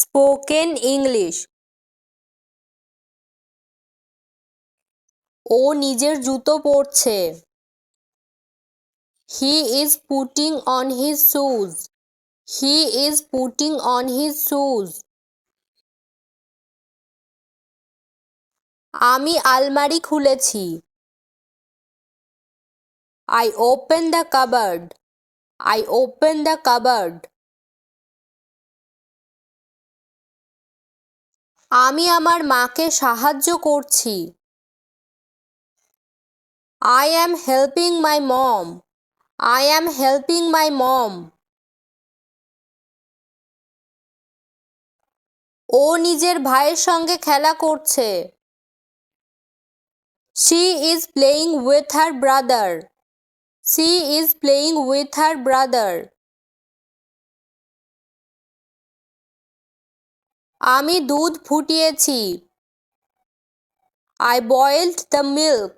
Spoken English. ও নিজের জুতো পরছে। He is putting on his shoes he is putting on his shoes আমি আলমারি খুলেছি। I open the cupboard I open the cupboard আমি আমার মাকে সাহায্য করছি। I am helping my mom I am helping my mom ও নিজের ভাইয়ের সঙ্গে খেলা করছে। She is playing with her brother she is playing with her brother আমি দুধ ফুটিয়েছি। I boiled the milk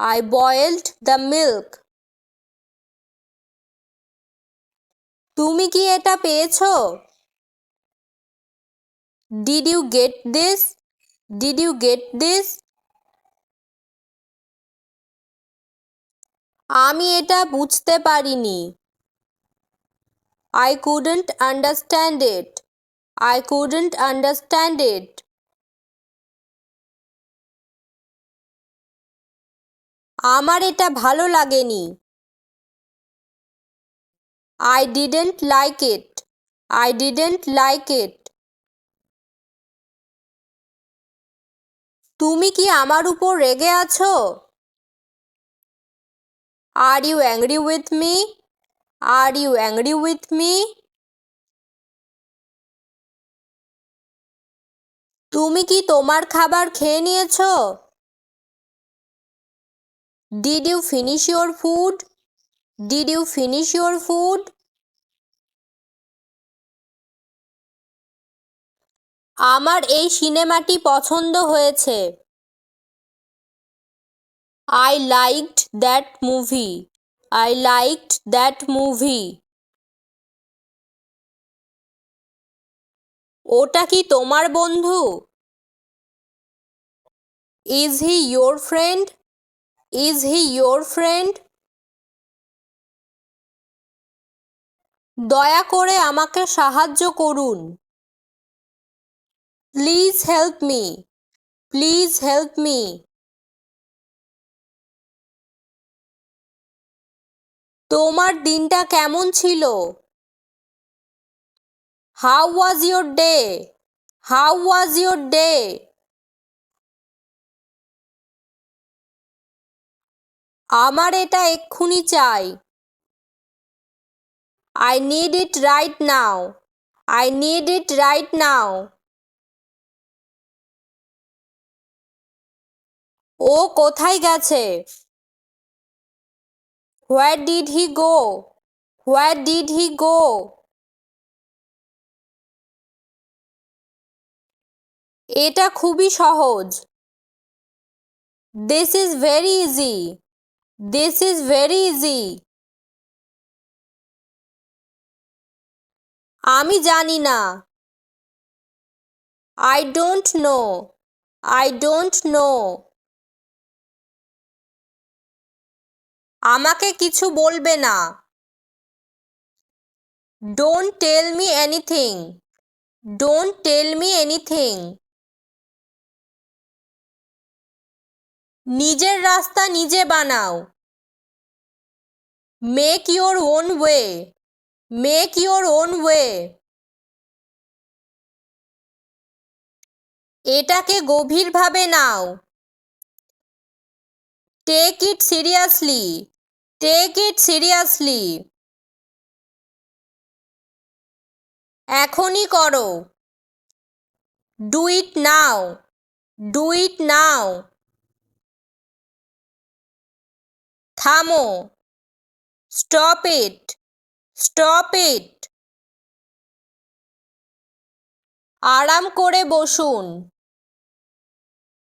I boiled the milk তুমি কি এটা পেয়েছ? Did you get this did you get this আমি এটা বুঝতে পারিনি। I couldn't understand it I couldn't understand it আমার এটা ভালো লাগেনি। I didn't like it I didn't like it তুমি কি আমার উপর রেগে আছো? Are you angry with me are you angry with me তুমি কি তোমার খাবার খেয়ে নিয়েছো? Did you finish your food did you finish your food আমার এই সিনেমাটি পছন্দ হয়েছে। I liked that movie I liked that movie ওটা কি তোমার বন্ধু? Is he your friend is he your friend দয়া করে আমাকে সাহায্য করুন। Please help me please help me তোমার দিনটা কেমন ছিল? How was your day how was your day আমার এটা এক্ষুনি চাই। I need it right now I need it right now ও কোথায় গেছে? Where did he go where did he go এটা খুবই সহজ। This is very easy this is very easy আমি জানি না। I don't know I don't know আমাকে কিছু বলবে না। Don't tell me anything don't tell me anything নিজের রাস্তা নিজে বানাও। Make your own way make your own way এটাকে গভীরভাবে নাও। Take it seriously take it seriously এখনই করো। Do it now do it now থামো। Stop it. Stop it. আরাম করে বসুন।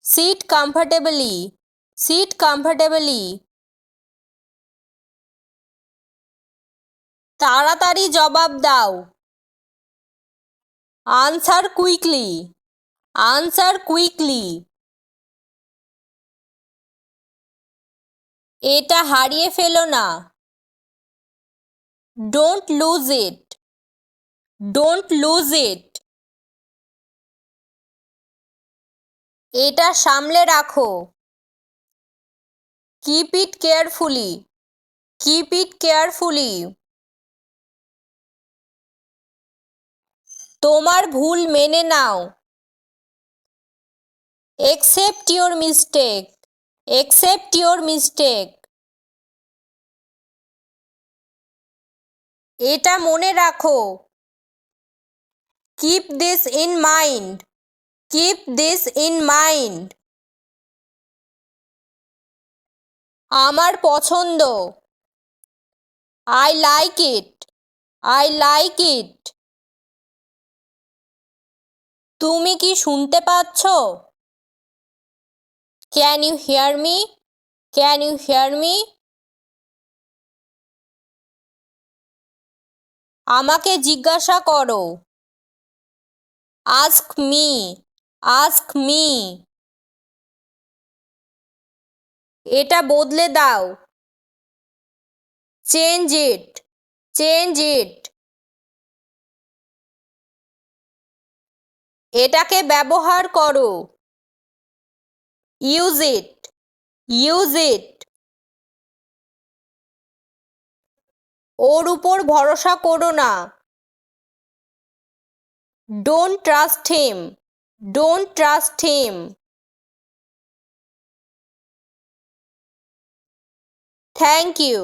Sit comfortably. Sit comfortably. তাড়াতাড়ি জবাব দাও। Answer quickly. Answer quickly. এটা হারিয়ে ফেলো না। Don't lose it don't lose it এটা সামলে রাখো। Keep it carefully keep it carefully তোমার ভুল মেনে নাও। Accept your mistake accept your mistake এটা মনে রাখো। Keep this in mind keep this in mind আমার পছন্দ। I like it I like it তুমি কি শুনতে পাচ্ছ? Can you hear me can you hear me আমাকে জিজ্ঞাসা করো। আস্ক মি আস্ক মি এটা বদলে দাও। চেঞ্জ ইট চেঞ্জ ইট এটাকে ব্যবহার করো। Use it. Use it. ওর উপর ভরসা করো না। Don't trust him don't trust him thank you